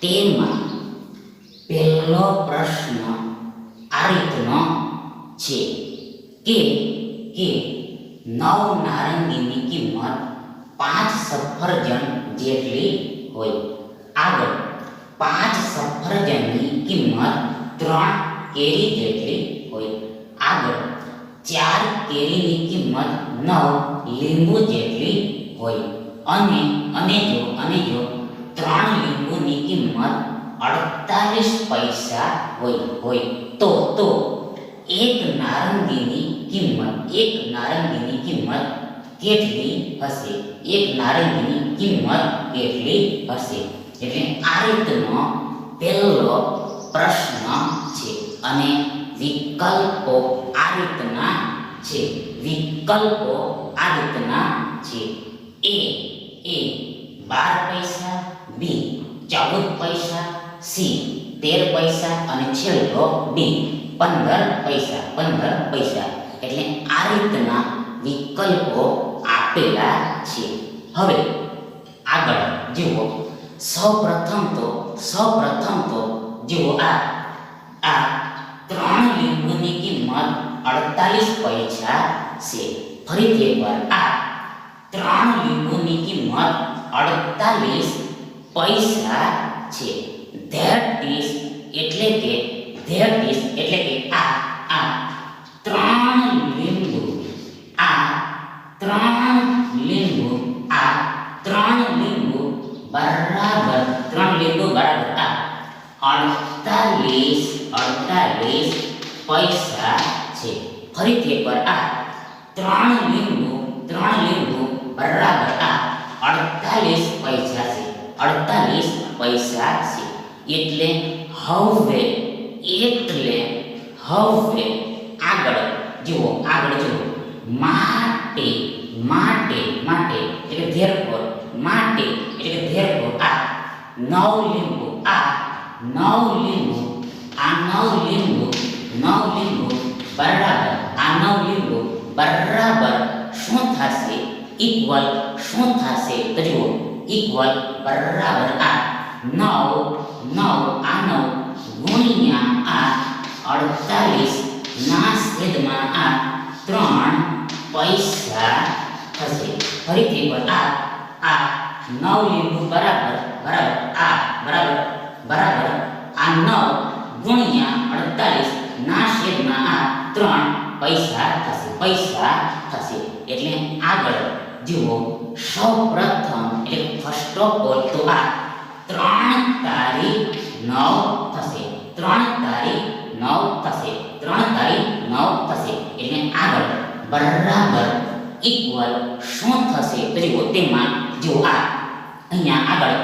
તેમાં પહેલો પ્રશ્ન આ રીતનો છે કે કે નવ નારંગીની કિંમત પાંચ સફરજન જેટલી હોય. આગળ, પાંચ સફરજનની કિંમત ત્રણ કેરી જેટલી હોય. આગળ, ચાર કેરીની કિંમત નવ લીંબુ જેટલી હોય. અને અને જો અને જો ત્રણ લીંબુની કિંમત અડતાલીસ પૈસા હોય હોય. તો તો, એક નારંગીની કિંમત, એક નારંગીની કિંમત કેટલી હશે? એક નારંગીની કિંમત કેટલી હશે? એટલે આ રીતનો પહેલો પ્રશ્ન છે અને વિકલ્પો આ રીતના છે. વિકલ્પો આ રીતના છે. એ એ, બાર પૈસા, બી ચૌદ પૈસા, સી, તેર પૈસા અને છેલ્લો ડી, પંદર પૈસા પંદર પૈસા. એટલે આ રીતના વિકલ્પો આપેલા છે. હવે આગળ જુઓ. સૌપ્રથમ તો સૌપ્રથમ તો જુઓ આ આ ત્રણ લીંબુની કિંમત અડતાલીસ પૈસા છે. ફરીથી એકવાર આ ત્રણ લીંબુની કિંમત અડતાલીસ પૈસા છે. ધેટ ઇઝ એટલે કે ધેટ ઇઝ એટલે કે આ આ ત્રણ લીંબુ, આ ત્રણ લીંબુ, આ ત્રણ લીંબુ બરાબર, ત્રણ લીંબુ બરાબર, આ અડતાલીસ અડતાલીસ પૈસા છે. ફરીથી એકવાર આ ત્રણ લીંબુ ત્રણ લીંબુ બરાબર આ અડતાલીસ પૈસા છે અડતાલીસ પૈસા છે એટલે હવે એટલે હવે આગળ જુઓ આગળ જુઓ માટે માટે માટે એટલે ધેરફોર માટે એટલે ધેરફોર આ નવ લીંબુ આ નવ લીંબુ આ નવ લીંબુ નવ લીંબુ બરાબર આ નવ લીંબુ બરાબર શું થશે ઇક્વલ શું થશે તો જુઓ ઇક્વલ બરાબર આ નવ નવ આ નવ ગુણ્યા આ અડતાલીસ, ના છેદમાં આ ત્રણ, પૈસા થશે. ફરીથી એકવાર આ આ, નવ લીંબુ બરાબર બરાબર, આ, બરાબર બરાબર. આ નવ ગુણ્યા અડતાલીસ, ના છેદમાં આ ત્રણ, પૈસા થશે પૈસા થશે. એટલે આગળ જુઓ સૌ પ્રથમ એટલે ફર્સ્ટ ઓફ ઓલ તો આ ત્રણ તારીખ નવ થશે. ત્રણ તારીખ નવ થશે. ત્રણ તારીખ નવ થશે. એટલે આગળ બરાબર ઇક્વલ શું થશે? તો જુઓ તેમાં જો આ અહીંયા આગળ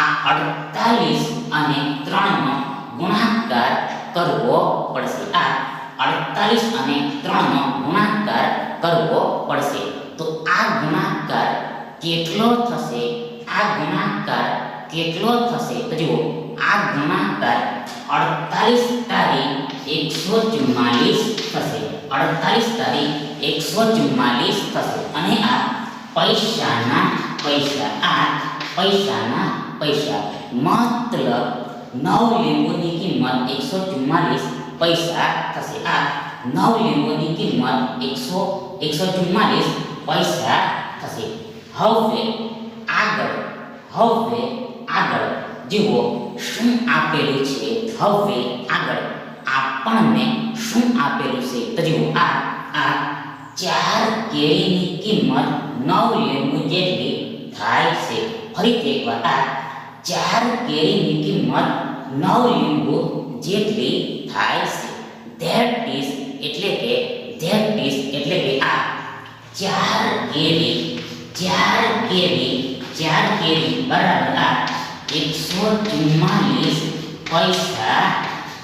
આ અડતાલીસ અને ત્રણનો ગુણાકાર કરવો પડશે. આ અડતાલીસ અને ત્રણનો ગુણાકાર કરવો પડશે. તો આ ગુણાકાર કેટલો થશે? આ ગુણાકાર કેટલો થશે? તો જુઓ, આ ગુણાકાર તારીખ એકસો ચુમ્માલીસ થશે. અડતાલીસ તારીખ એકસો ચુમ્માલીસ થશે. અને આ પૈસાના પૈસા, આ પૈસાના પૈસા. માત્ર નવ લીંબુની કિંમત એકસો ચુમ્માલીસ પૈસા થશે. આ નવ લીંબુની કિંમત એકસો એકસો ચુમ્માલીસ પૈસા થશે. હવે આગળ, હવે આગળ. જુઓ, શું આપેલું છે? હવે આગળ. આપણને શું આપેલું છે? તો જુઓ, આ આ ચાર કેરીની કિંમત નવ લીંબુ જેટલી થાય છે. ફરીથી એકવાર, આ ચાર કેરીની કિંમત નવ લીંબુ જેટલી થાય છે. ધેટ ઇઝ એટલે કે, ધેટ ઇઝ એટલે કે આ ચાર કેરી ચાર કેરી ચાર કેરી, બરાબર, આ એકસો ચુમ્માલીસ પૈસા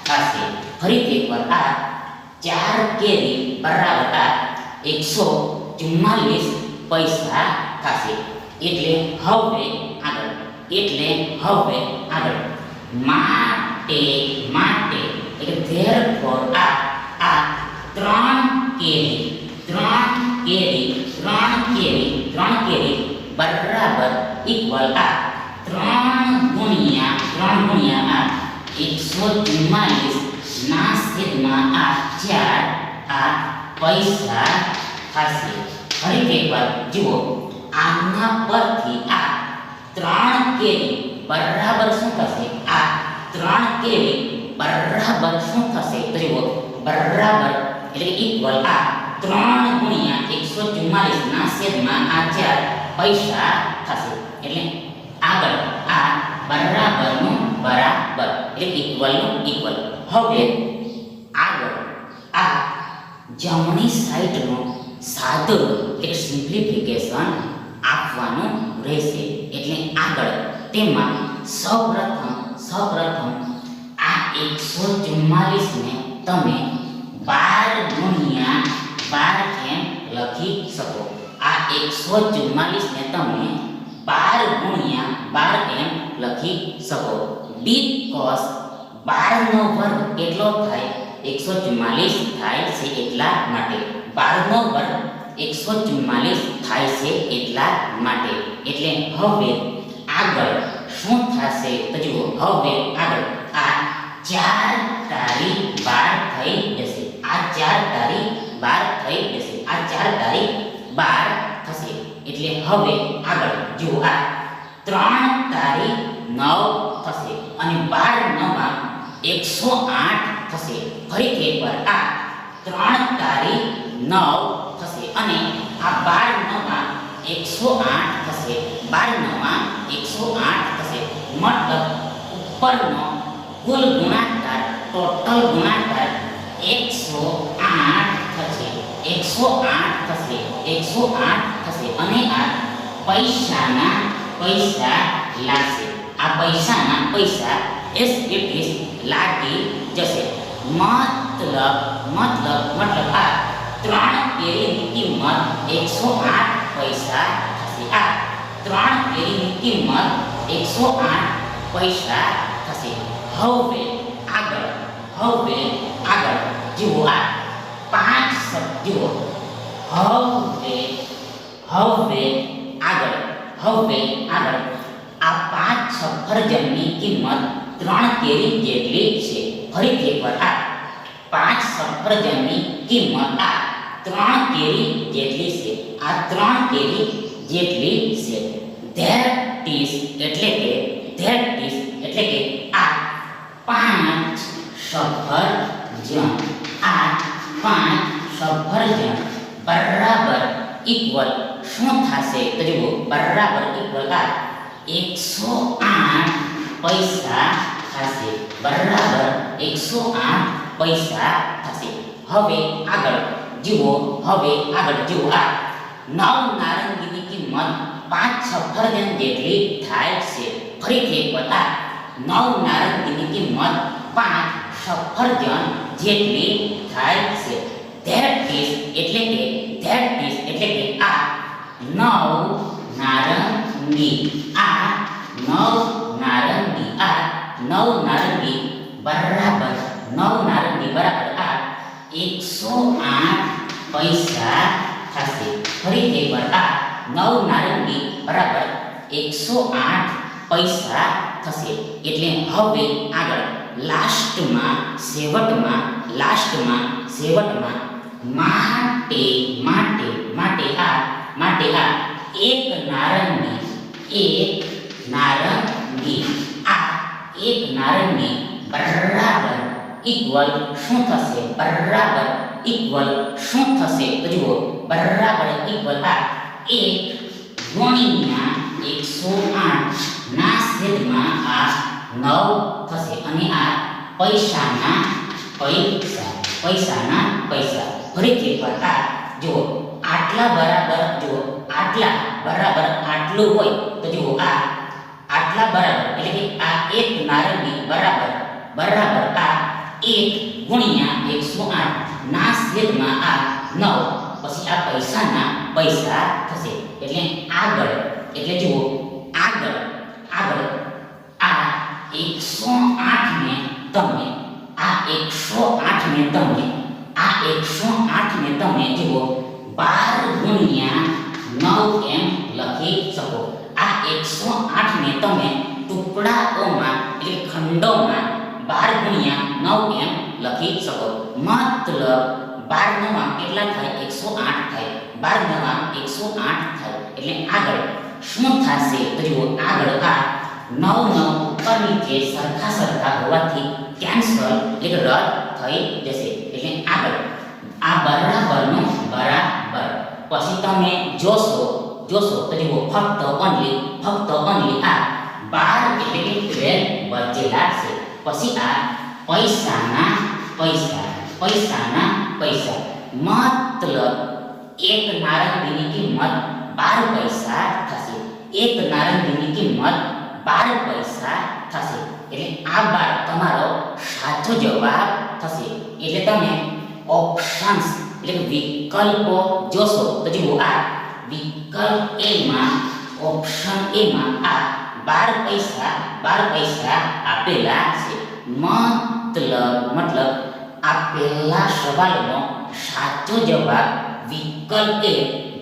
થશે ફરીથી એકવાર આ ચાર કેરી બરાબર આ એકસો ચુમ્માલીસ પૈસા થશે એટલે હવે આગળ એટલે હવે આગળ માટે માટે એટલે ધેર ફોર આ આ ત્રણ કેરી ત્રણ કેરી ત્રણ કેરી ત્રણ કેરી બરાબર ઇક્વલ આ ત્રણ ત્રણ ગુણ્યા આ એકસો ચુમ્માલીસ ના છેદમાં આ ચાર આ પૈસા થશે ફરીથી એકવાર જુઓ આના પરથી આ ત્રણ કેરી બરાબર શું થશે આ ત્રણ કેરી બરાબર શું થશે? તો જુઓ બરાબર એટલે ઇક્વલ આ ત્રણ ગુણ્યા એકસો ચુમ્માલીસ ના છેદમાં આ ચાર પૈસા થશે. એટલે આગળ આ બરાબરનું બરાબર. એટલે ઇક્વલનું ઇક્વલ હવે આગળ. આ જમણી સાઈડનો સાદો એક સિમ્પ્લિફિકેશન આપવાનું રહેશે. એટલે આગળ. તેમાં સૌપ્રથમ સૌપ્રથમ આ એકસો ચુમ્માલીસને તમે બાર ગુણ્યા બાર એમ લખી શકો? આ એકસો ચુમ્માલીસને તમે બાર ગુણ્યા બાર એમ લખી શકો બીકોઝ બારનો વર્ગ કેટલો થાય? એકસો ચુમ્માલીસ થાય છે એટલા માટે। બારનો વર્ગ એકસો ચુમ્માલીસ થાય છે એટલા માટે। એટલે હવે આગળ શું થશે? તો જુઓ, હવે આગળ આ ચાર તારી બાર થઈ જશે। આ ચાર તારી બાર થઈ જશે। આ ચાર તારી બાર થશે। એટલે હવે આગળ જુઓ આ ત્રણ તારી નવ થશે અને બાર નવા એકસો આઠ થશે. ફરીથી એકવાર આ ત્રણ તારી નવ થશે અને આ બાર નવા એકસો આઠ થશે. બાર નવા એકસો આઠ થશે. મતલબ ઉપરનો કુલ ગુણાકાર, ટોટલ ગુણાકાર એકસો આઠ થશે. એકસો આઠ થશે. એકસો આઠ અને આ પૈસાના પૈસા લાગશે. આ પૈસાના પૈસા એસ ઇઝ લાગી જશે. મતલબ મતલબ મતલબ આ ત્રણ કેરીની કિંમત એકસો આઠ પૈસા થશે. આ ત્રણ કેરીની કિંમત એકસો આઠ પૈસા થશે. હવે આગળ હવે આગળ. જુઓ આ પાંચ શબ્દો. હવે હવે આગળ હવે આગળ આ પાંચ સફરજનની કિંમત ત્રણ કેરી જેટલી છે ફરીથી એકવાર આ પાંચ સફરજનની કિંમત આ ત્રણ કેરી જેટલી છે આ ત્રણ કેરી જેટલી છે ધેટ ઇઝ એટલે કે ધેટ ઇઝ એટલે કે આ પાંચ સફરજન આ પાંચ સફરજન બરાબર ઇક્વલ શું થશે. તો જુઓ, બરાબર ઇક્વલ આ એકસો આઠ પૈસા થશે. બરાબર એકસો આઠ પૈસા થશે. હવે આગળ, જુઓ, હવે આગળ, જુઓ આ. નવ નારંગીની કિંમત પાંચ સફરજન જેટલી થાય છે. ફરીથી એક વખત નવ નારંગીની કિંમત પાંચ સફરજન જેટલી થાય છે ધેટ ઇઝ એટલે કે ધેટ ઇઝ એટલે કે આ નવ નારંગી આ નવ નારંગી આ નવ નારંગી બરાબર નવ નારંગી બરાબર આ એકસો આઠ પૈસા થશે ફરીથી એકવાર આ નવ નારંગી બરાબર એકસો આઠ પૈસા થશે એટલે હવે આગળ લાસ્ટમાં છેવટમાં લાસ્ટમાં છેવટમાં માટે માટે માટે આ માટે આ એક નારંગી એક નારંગી. આ એક નારંગી બરાબર ઇક્વલ શું થશે? બરાબર ઇક્વલ શું થશે? તો જુઓ, બરાબર ઇક્વલ આ એક ગુણ્યા એકસો આઠ ના છેદમાં આ નવ થશે. અને આ પૈસાના પૈસા પૈસાના પૈસા. ફરીથી એકવાર જુઓ, આટલા બરાબર, જુઓ, આટલા બરાબર આટલું હોય તો જુઓ આ આટલા બરાબર એટલે કે આ એક નારંગી બરાબર બરાબર આ એક ગુણ્યા એકસો આઠ ના છેદમાં આ નવ પછી આ પૈસાના પૈસા થશે એટલે આગળ એટલે જુઓ આગળ આગળ આ એકસો આઠ ને તમે આ એકસો આઠ ને તમે આ એકસો આઠ ને તમે જુઓ બાર ગુણ્યા નવ એમ લખી શકો આ એકસો આઠ ને તમે ટુકડાઓમાં, એટલે કે ખંડોમાં બાર ગુણ્યા નવ એમ લખી શકો. મતલબ બાર નવા કેટલા થાય? એકસો આઠ થાય. બાર નવા એકસો આઠ થાય. એટલે આગળ. શું થશે? તો જુઓ, આગળ આ નવ નવ ઉપર નીચે સરખા સરખા હોવાથી કેન્સલ એટલે કે રદ થઈ જશે. એટલે આગળ. આ બરાબરનો બરાબર. પછી તમે જોશો જોશો તો જુઓ ફક્ત ઓનલી ફક્ત ઓનલી આ બાર એટલે કે ટ્વેલ્વ બચેલા છે પછી આ પૈસાના પૈસા પૈસાના પૈસા મતલબ એક નારંગીની કિંમત બાર પૈસા થશે એક નારંગીની કિંમત બાર પૈસા થશે એટલે આ બાર તમારો સાચો જવાબ થશે. એટલે તમે ઓપ્શન્સ એટલે વિકલ્પો જોશો તો જુઓ આ વિકલ્પ એ માં ઓપ્શન એ માં આ બાર પૈસા બાર પૈસા આપેલા છે. મતલબ મતલબ આ પહેલા સવાલનો સાચો જવાબ વિકલ્પ એ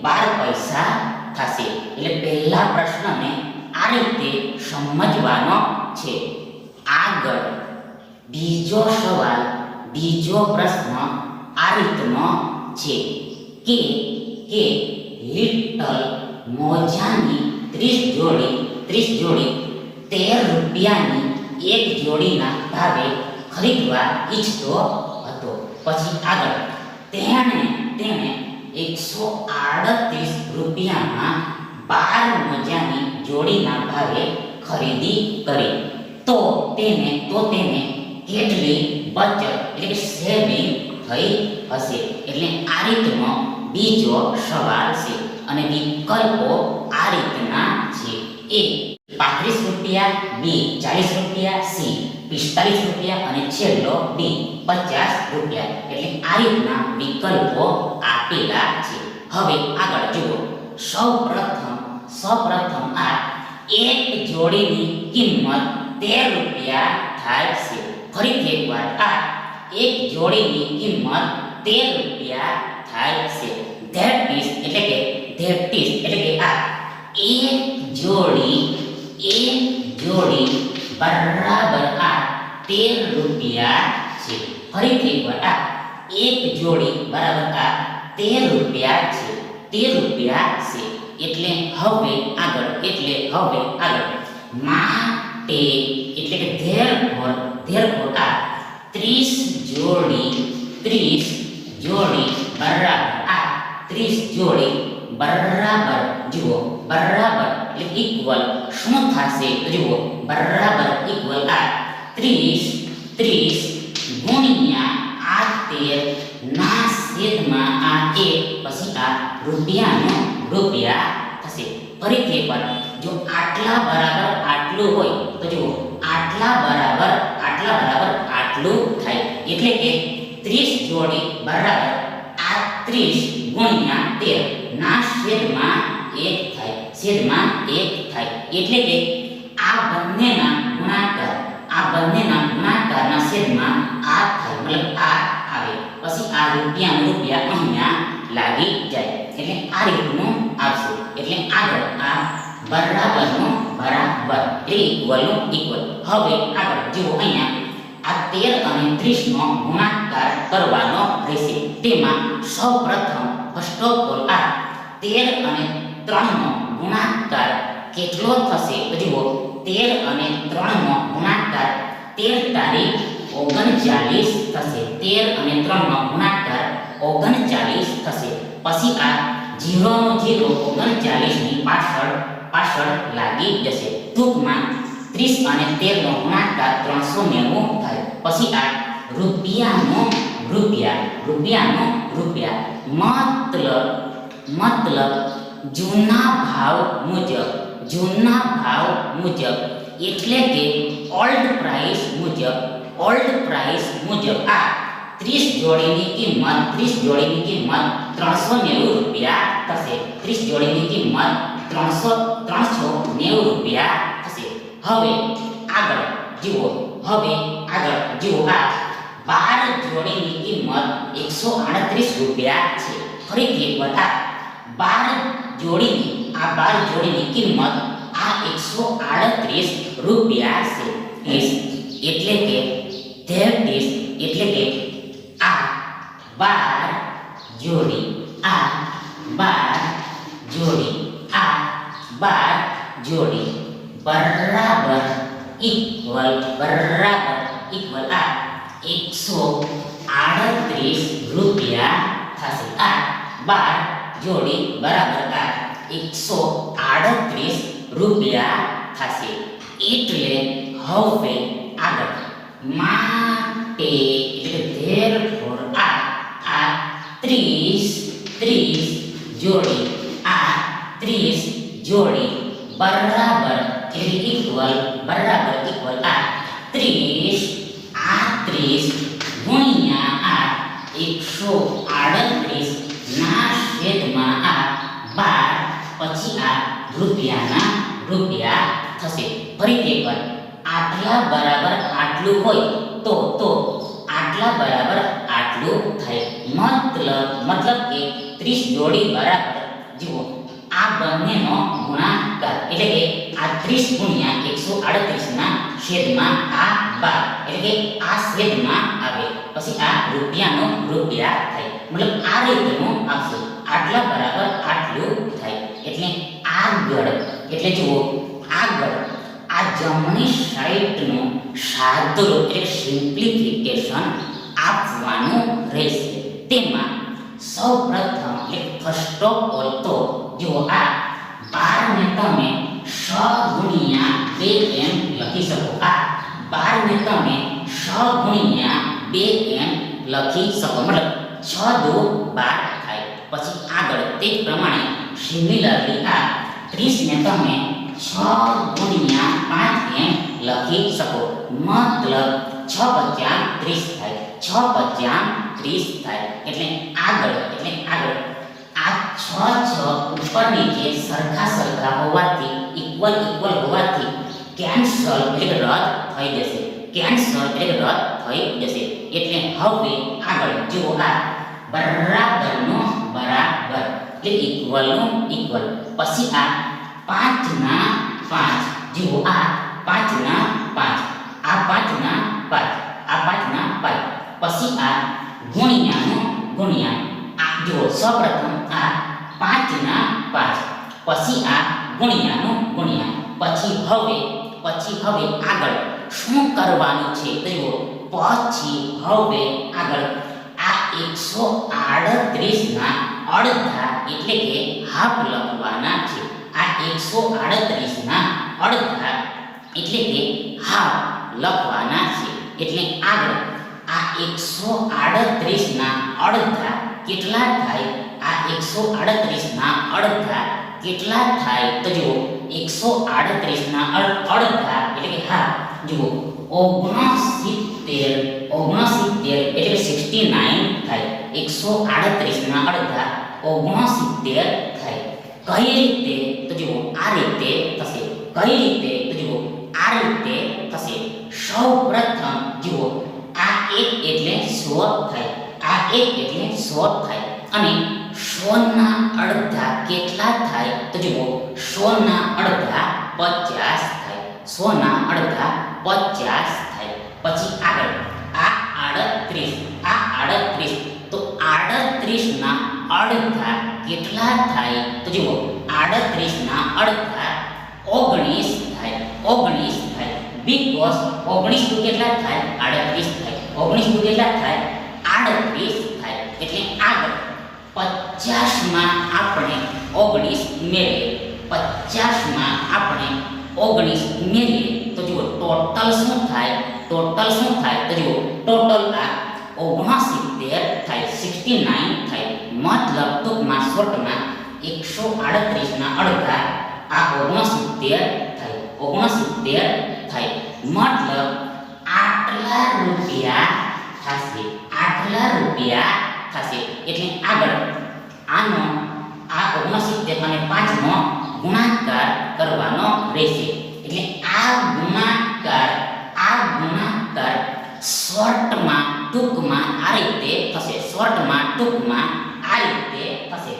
બાર પૈસા થશે. એટલે પહેલા પ્રશ્નને આ રીતે સમજવાનો છે. આગળ, બીજો સવાલ, બીજો પ્રશ્ન આ રીતનો છે કે કે લિટલ મોજાની ત્રીસ જોડી ત્રીસ જોડી, તેર રૂપિયાની એક જોડીના ભાવે ખરીદવા ઈચ્છતો હતો. પછી આગળ, તેણે તેણે એકસો આડત્રીસ રૂપિયામાં બાર મોજાની જોડીના ભાવે ખરીદી કરી. તો તેને તો તેને કેટલી બચત, એટલે સેવિંગ થઈ હશે. એટલે આ રીતનો બીજો સવાલ છે અને વિકલ્પો આ રીતના છે. એ પાંત્રીસ રૂપિયા, બી, ચાલીસ રૂપિયા, સી, પિસ્તાલીસ રૂપિયા અને છેલ્લો ડી પચાસ રૂપિયા. એટલે આ રીતના વિકલ્પો આપેલા છે. હવે આગળ જુઓ. સૌ પ્રથમ સૌ પ્રથમ આ એક જોડીની કિંમત તેર રૂપિયા થાય છે. ફરીથી એકવાર આ એક જોડીની કિંમત તેર રૂપિયા થાય છે ધેટ ઇઝ એટલે કે ધેટ ઇઝ એટલે કે આ એક જોડી એક જોડી બરાબર આ તેર રૂપિયા છે ફરીથી એકવાર આ એક જોડી બરાબર આ તેર રૂપિયા છે તેર રૂપિયા છે એટલે હવે આગળ એટલે હવે આગળ માટે એટલે કે ધેરફોર ધેરફોર આ ત્રીસ જોડી ત્રીસ જોડી બરાબર આ ત્રીસ જોડી બરાબર જુઓ બરાબર એટલે ઇક્વલ શું થશે તો જુઓ બરાબર ઇક્વલ આ ત્રીસ ત્રીસ ગુણ્યા આ તેર ના છેદમાં આ એક પછી આ રૂપિયાનો રૂપિયા થશે ફરીથી એકવાર જો આટલા બરાબર આટલું હોય, તો જુઓ, આટલા બરાબર આટલા બરાબર આટલું થાય. એટલે કે ત્રીસ જોડી બરાબર આ ત્રીસ ગુણ્યા 13 ના છેદમાં એક થાય, છેદમાં એક થાય. એટલે કે આ બંનેના ગુણાકાર, આ બંનેના ગુણાકારના છેદમાં આ થાય, મતલબ આ આવે. પછી આ રૂપિયા રૂપિયા અહીંયા લાગી જાય. એટલે આ રીતનું આવશે. એટલે આગળ આ બરાબરનો બરાબર ઇક્વલનું ઇક્વલ હવે આગળ જુઓ અહીંયા આ તેર અને ત્રીસનો ગુણાકાર કરવાનો રહેશે. તેમાં સૌ પ્રથમ ફર્સ્ટ ઓફ ઓલ આ તેર અને ત્રણનો ગુણાકાર કેટલો થશે? તો જુઓ, તેર અને ત્રણનો ગુણાકાર તેર તારીખ ઓગણચાલીસ થશે. તેર અને ત્રણનો ગુણાકાર ઓગણચાલીસ થશે. પછી આ જીરોનો જીરો ઓગણચાલીસની પાછળ પાછળ લાગી જશે ટૂંકમાં ત્રીસ અને તેરનો ગુણાકાર ત્રણસો નેવું થાય પછી આ રૂપિયાનો રૂપિયા રૂપિયાનો રૂપિયા મતલબ મતલબ જૂના ભાવ મુજબ જૂના ભાવ મુજબ એટલે કે ઓલ્ડ પ્રાઇસ મુજબ ઓલ્ડ પ્રાઇસ મુજબ આ ત્રીસ જોડીની કિંમત, ત્રીસ જોડીની કિંમત ત્રણસો નેવું રૂપિયા થશે. ત્રીસ જોડીની કિંમત ત્રણસો ત્રણસો નેવું રૂપિયા થશે. હવે આગળ જુઓ, હવે આગળ જુઓ આ બાર જોડીની કિંમત એકસો આડત્રીસ રૂપિયા છે. ફરીથી એકવાર આ બાર જોડીની, આ બાર જોડીની કિંમત આ એકસો આડત્રીસ રૂપિયા છે. એટલે કે is એટલે કે બાર જોડી આ બાર જોડી આ બાર જોડી બરાબર ઇક્વલ બરાબર ઇક્વલ આ એકસો આડત્રીસ રૂપિયા થશે. આ બાર જોડી બરાબર આ એકસો આડત્રીસ રૂપિયા થશે. એટલે હવે આગળ. માટે એટલે therefore આ આ ત્રીસ ત્રીસ જોડી. આ ત્રીસ જોડી બરાબર એટલે ઇક્વલ બરાબર ઇક્વલ આ ત્રીસ આ ત્રીસ ગુણ્યા આ એકસો આડત્રીસ ના છેદમાં આ બાર પછી આ રૂપિયાના રૂપિયા થશે ફરીથી એકવાર આટલા બરાબર આટલું હોય તો તો આટલા બરાબર આટલું થાય મતલબ મતલબ કે ત્રીસ જોડી બરાબર જુઓ આ બંનેનો ગુણાકાર એટલે કે આ ત્રીસ ગુણ્યા એકસો આડત્રીસના છેદમાં આ બાર. એટલે કે આ છેદમાં આવે. પછી આ રૂપિયાનો રૂપિયા થાય. મતલબ આ રીતનું આવશે આટલા બરાબર આટલું થાય. એટલે આગળ, એટલે જુઓ, આગળ આ જમણી સાઈડનો સાદુરૂપ એટલે સિમ્પ્લિફિકેશન આપવાનું રહેશે. તેમાં સૌપ્રથમ, એટલે ફર્સ્ટ ઓફ ઓલ તો જુઓ આ બારને તમે સ ગુણ્યા બે એમ લખી શકો. આ બારને તમે સ ગુણ્યા બે એમ લખી શકો. મતલબ છ દો બાર થાય. પછી આગળ તે જ પ્રમાણે સિમિલરલી આ ત્રીસને તમે છ ગુણ્યા પાંચ એમ લખી શકો. મતલબ છ પચાસ ત્રીસ થાય. છ પચાસ ત્રીસ થાય. એટલે આગળ એટલે આગળ. આ છ છ ઉપર નીચે સરખા સરખા હોવાથી ઇક્વલ ઇક્વલ હોવાથી કેન્સલ એટલે રદ થઈ જશે. કેન્સલ એટલે કે રદ થઈ જશે. એટલે હવે આગળ જુઓ આ બરાબરનો બરાબર. એટલે ઇક્વલનું ઇક્વલ પછી આ પાંચના પાંચ. જુઓ આ પાંચના પાંચ. આ પાંચના પાંચ. આ પાંચના પાંચ. પછી આ ગુણ્યાનું ગુણ્યા. આ જુઓ સૌપ્રથમ આ પાંચના પાંચ. પછી આ ગુણ્યાનું ગુણ્યા. પછી હવે પછી હવે આગળ. શું કરવાનું છે તેઓ? પછી હવે આગળ. આ એકસો આડત્રીસના અડધા એટલે કે હાફ લખવાના છે. આ એકસો આડત્રીસના અડધા એટલે કે હાફ લખવાના છે. એટલે આગળ. આ એકસો આડત્રીસના અડધા કેટલા થાય? આ એકસો આડત્રીસના અડધા કેટલા થાય? તો જુઓ, એકસો આડત્રીસના અડધા એટલે કે હા, જુઓ, ઓગણસિત્તેર ઓગણસિત્તેર એટલે સિક્સટી નાઇન થાય. એકસો આડત્રીસના અડધા, ઓગણસિત્તેર થાય. કઈ રીતે? તો જુઓ, આ રીતે થશે. કઈ રીતે? તો જુઓ, આ રીતે થશે. સૌ પ્રથમ જુઓ, આ એક એટલે સો થાય. આ એક એટલે સો થાય. અને સોના અડધા કેટલા થાય? તો જુઓ સોના અડધા પચાસ થાય. સોના અડધા પચાસ થાય. પછી આગળ, આ આડત્રીસ આ આડત્રીસ. તો આડત્રીસના અડધા કેટલા થાય? તો જુઓ, આડત્રીસના અડધા ઓગણીસ થાય. ઓગણીસ થાય. બીકોઝ ઓગણીસ ટુ કેટલા થાય? આડત્રીસ થાય. ઓગણીસ ટુ કેટલા થાય? આડત્રીસ થાય. એટલે આગળ પચાસમાં આપણે ઓગણીસ ઉમેરીએ. પચાસમાં આપણે ઓગણીસ ઉમેરીએ. તો જુઓ ટોટલ શું થાય? ટોટલ શું થાય? તો જુઓ ટોટલ આ ઓગણસિત્તેર થાય સિક્સટી નાઇન થાય. મતલબ ટૂંકમાં, શોર્ટમાં એકસો આડત્રીસના અડધા આ ઓગણસિત્તેર થાય. ઓગણસિત્તેર થાય. મતલબ આટલા રૂપિયા થશે. આટલા રૂપિયા થશે. એટલે આગળ આનો આ ઓગણસિત્તેર અને પાંચનો ગુણાકાર કરવાનો રહેશે. એટલે આ ગુણાકાર આ ગુણાકાર શોર્ટમાં, ટૂંકમાં આ રીતે થશે. શોર્ટમાં, ટૂંકમાં આ રીતે થશે.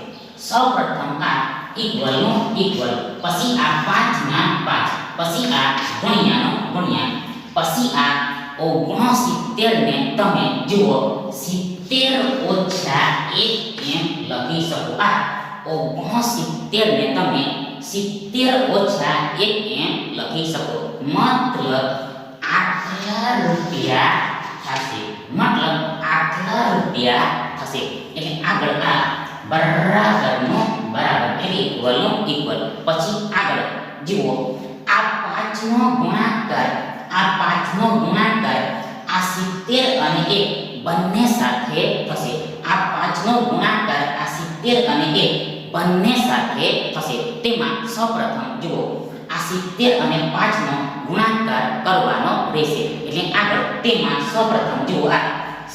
સૌપ્રથમ આ ઇક્વલનું ઇક્વલ પછી આ પાંચના પાંચ. પછી આ ગુણ્યાનો ગુણ્યા. પછી આ ઓગણસિત્તેર ને તમે જુઓ. સિત્તેર ઓછા એક એમ લખી શકો. આ ઓગણસિત્તેર ને તમે સિત્તેર ઓછા એક એમ લખી શકો. મતલબ આટલા રૂપિયા થશે. મતલબ આટલા રૂપિયા થશે. એટલે આગળ આ બરાબરનો બરાબર એટલે ઇક્વલનું ઇક્વલ પછી આગળ જુઓ. આ પાંચનો ગુણાકાર, આ પાંચનો ગુણાકાર, આ સિત્તેર અને એક બંને સાથે થશે. આ પાંચનો ગુણાકાર આ સિત્તેર અને એક બંને સાથે થશે. તેમાં સૌપ્રથમ જુઓ, આ સિત્તેર અને પાંચનો ગુણાકાર કરવાનો રહેશે. એટલે આગળ તેમાં સૌપ્રથમ જુઓ, આ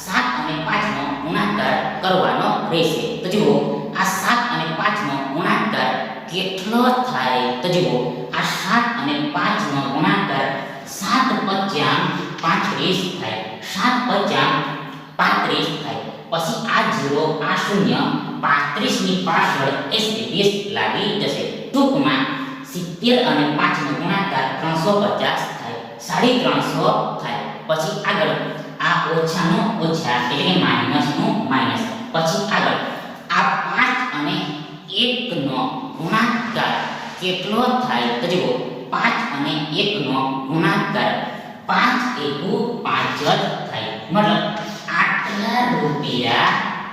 સાત અને પાંચનો ગુણાકાર કરવાનો રહેશે. તો જુઓ, આ સાત અને પાંચનો ગુણાકાર કેટલો થાય? તો જુઓ, આ સાત અને પાંચનો ગુણાકાર સાત પચામ પાંત્રીસ થાય. સાત પચામ પાંત્રીસ થાય પછી આ જીરો આ શૂન્ય પાંત્રીસની પાછળ એસટીપીએસ લાગી જશે ટૂંકમાં સિત્તેર અને પાંચનો ગુણાકાર ત્રણસો પચાસ થાય સાડી ત્રણસો થાય પછી આગળ આ ઓછાનો ઓછા એટલે માઇનસનું માઇનસ પછી આગળ આ પાંચ અને એકનો ગુણાકાર કેટલો થાય તો જુઓ પાંચ અને એકનો ગુણાકાર પાંચ એકુ પાંચ જ થાય. મતલબ આટલા રૂપિયા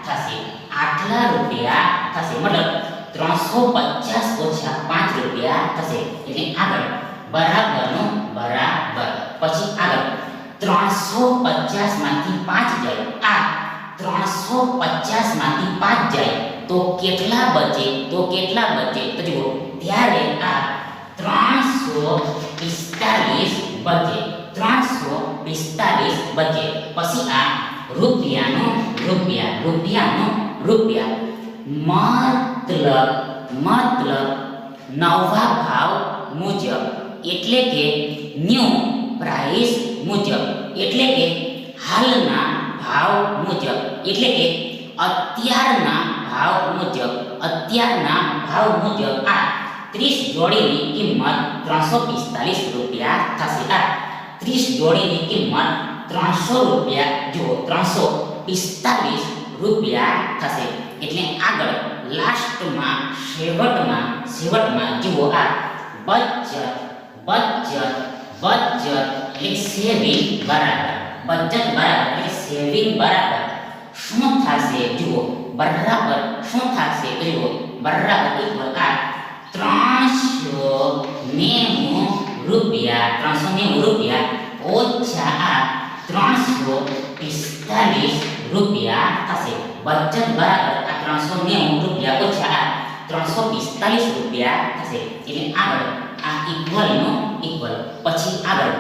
થશે. આટલા રૂપિયા થશે. મતલબ ત્રણસો પચાસ ઓછા પાંચ રૂપિયા થશે. એટલે આગળ બરાબરનું બરાબર. પછી આગળ ત્રણસો પચાસમાંથી પાંચ જાય. આ ત્રણસો પચાસમાંથી પાંચ જાય. તો કેટલા બચે? તો કેટલા બચે? તો જુઓ, ત્યારે આ ત્રણસો પિસ્તાલીસ બચે. ત્રણસો પિસ્તાલીસ બચે પછી આ રૂપિયાનો રૂપિયા રૂપિયાનો રૂપિયા મતલબ મતલબ નવા ભાવ મુજબ એટલે કે ન્યૂ પ્રાઇસ મુજબ એટલે કે હાલના ભાવ મુજબ એટલે કે અત્યારના ભાવ મુજબ અત્યારના ભાવ મુજબ આ ત્રીસ જોડીની કિંમત ત્રણસો પિસ્તાલીસ રૂપિયા થશે આ ત્રીસ જોડીની કિંમત ત્રણસો રૂપિયા જુઓ ત્રણસો પિસ્તાલીસ રૂપિયા થશે એટલે આગળ લાસ્ટમાં છેવટમાં છેવટમાં જુઓ આ બચત બચત બચત એટલે સેવિંગ બરાબર બચત બરાબર એટલે સેવિંગ બરાબર શું થશે જુઓ બરાબર શું થશે જુઓ બરાબર ઇક્વલ આ ત્રણસો નેવું રૂપિયા ત્રણસો નેવું રૂપિયા ઓછા આ ત્રણસો પિસ્તાલીસ રૂપિયા થશે. બચત બરાબર આ ત્રણસો નેવું રૂપિયા ઓછા આ ત્રણસો પિસ્તાલીસ રૂપિયા થશે. એટલે આગળ આ ઇક્વલનો ઇક્વલ પછી આગળ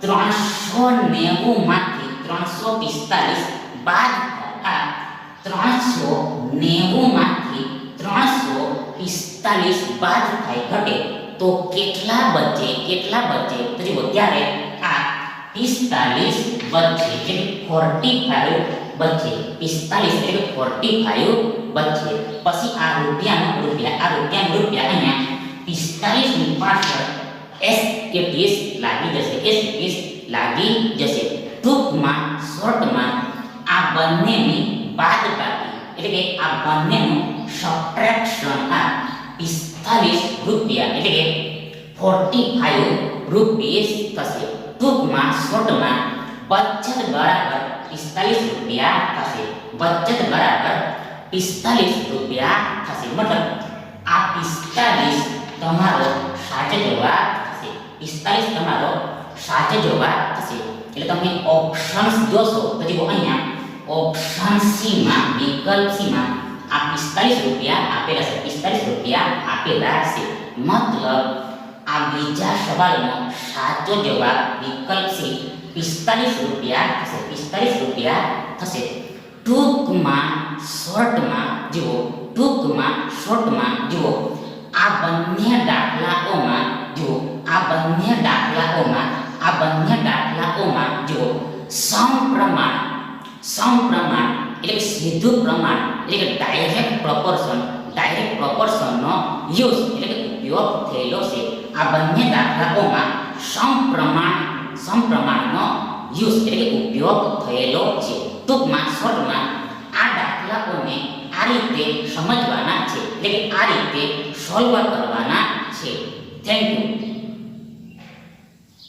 ત્રણસો નેવું માંથી ત્રણસો પિસ્તાલીસ બાદ આ ત્રણસો નેવું માંથી ત્રણસો પિસ્તાલીસ બાદ થાય ઘટે. તો કેટલા બચે કેટલા બચે તો જુઓ ત્યારે આ પિસ્તાલીસ બચે એટલે ફોર્ટી ફાઈવ બચે પિસ્તાલીસ એટલે ફોર્ટી ફાઈવ બચે પછી આ રૂપિયાનો રૂપિયા, આ રૂપિયાનો રૂપિયા અહીંયા પિસ્તાલીસની પાછળ એસ એકવીસ લાગી જશે એસ એકવીસ લાગી જશે. ટૂંકમાં, શોર્ટમાં, આ બંનેની બાદ બાકી એટલે કે આ બંનેનું સબટ્રેક્શન આ પિસ્તાલીસ રૂપિયા એટલે કે ફોર્ટી ફાઈવ રૂપીસ થશે. ટૂંકમાં શોર્ટમાં બચત બરાબર પિસ્તાલીસ રૂપિયા થશે. બચત બરાબર પિસ્તાલીસ રૂપિયા થશે. મતલબ, આ પિસ્તાલીસ તમારો સાચો જવાબ થશે. પિસ્તાલીસ તમારો સાચો જવાબ થશે. એટલે તમે ઓપ્શન્સ જોશો, તો જુઓ અહીંયા ઓપ્શન સીમાં વિકલ્પ સી માં આ પિસ્તાલીસ રૂપિયા આપેલા છે પિસ્તાલીસ રૂપિયા આપેલા છે મતલબ આ બીજા સવાલનો સાચો જવાબ વિકલ્પ છે પિસ્તાલીસ રૂપિયા થશે પિસ્તાલીસ રૂપિયા થશે ટૂંકમાં શોર્ટમાં જુઓ ટૂંકમાં શોર્ટમાં જુઓ આ બંને દાખલાઓમાં જુઓ આ બંને દાખલાઓમાં આ બંને દાખલાઓમાં જુઓ સમપ્રમાણ સમપ્રમાણ એટલે કે સીધું પ્રમાણ, એટલે કે ડાયરેક્ટ પ્રોપોર્શન ડાયરેક્ટ પ્રોપોર્શનનો યુઝ એટલે કે ઉપયોગ થયેલો છે. આ બંને દાખલાઓમાં સમપ્રમાણ, સમપ્રમાણનો યુઝ એટલે કે ઉપયોગ થયેલો છે. ટૂંકમાં શોર્ટમાં આ દાખલાઓને આ રીતે સમજવાના છે, એટલે કે આ રીતે સોલ્વ કરવાના છે. Thank you